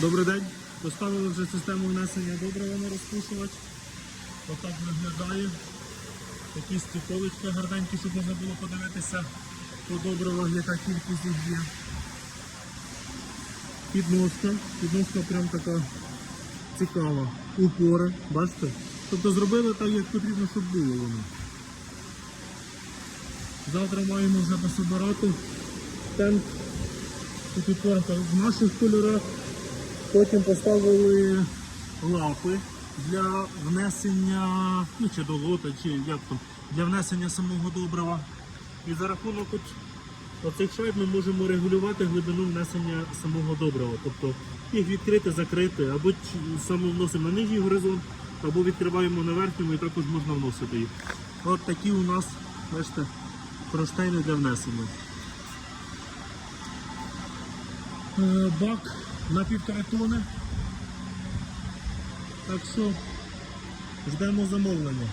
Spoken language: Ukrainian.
Добрий день. Поставили вже систему внесення добрива на розпушувач. Отак виглядає. Такі стіковички гарненькі, щоб можна було подивитися по добривах, яка кількість їх є. Підноска. Підноска прям така цікава. Упори, бачите? Тобто зробили так, як потрібно, щоб було воно. Завтра маємо вже пособирати тент і підпорка в наших кольорах. Потім поставили лапи для внесення, ну чи до лота, чи як там, для внесення самого добрива. І за рахунок оцих шайб ми можемо регулювати глибину внесення самого добрива. Тобто їх відкрити, закрити, або саме вносимо на нижній горизонт, або відкриваємо на верхньому і також можна вносити їх. От такі у нас, бачите, кронштейни для внесення. Е, Бак на півтори тони. Так що ждемо замовлення.